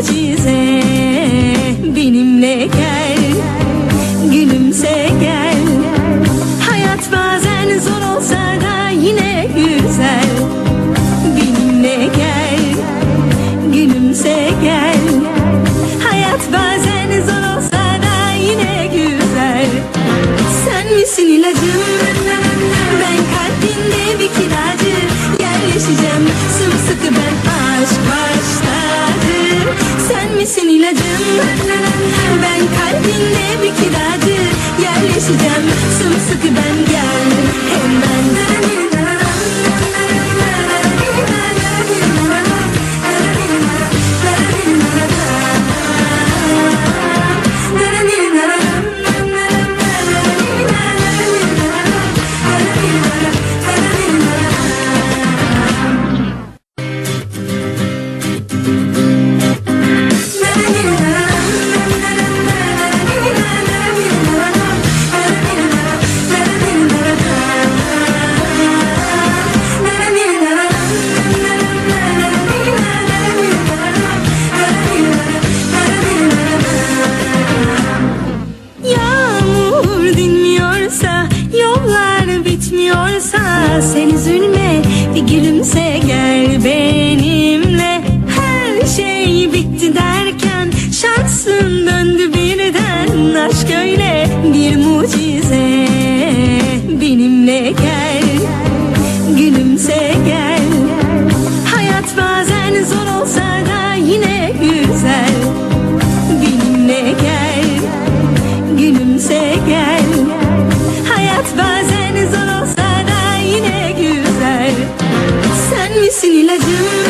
mucize. Benimle gel Gülümse gel. Hayat bazen zor olsa da yine güzel. Benimle gel Gülümse gel. Hayat bazen zor olsa da yine güzel. Sen misin ilacım? Ben kalbinde bir kiracı. Yerleşeceğim sımsıkı Kalbinde bir kiracı Yerleşeceğim. Sımsıkı ben Aşk öyle bir mucize. Benimle gel, gülümse gel. Hayat bazen zor olsa da yine güzel. Benimle gel Gülümse gel. Hayat bazen zor olsa da yine güzel. Sen misin ilacım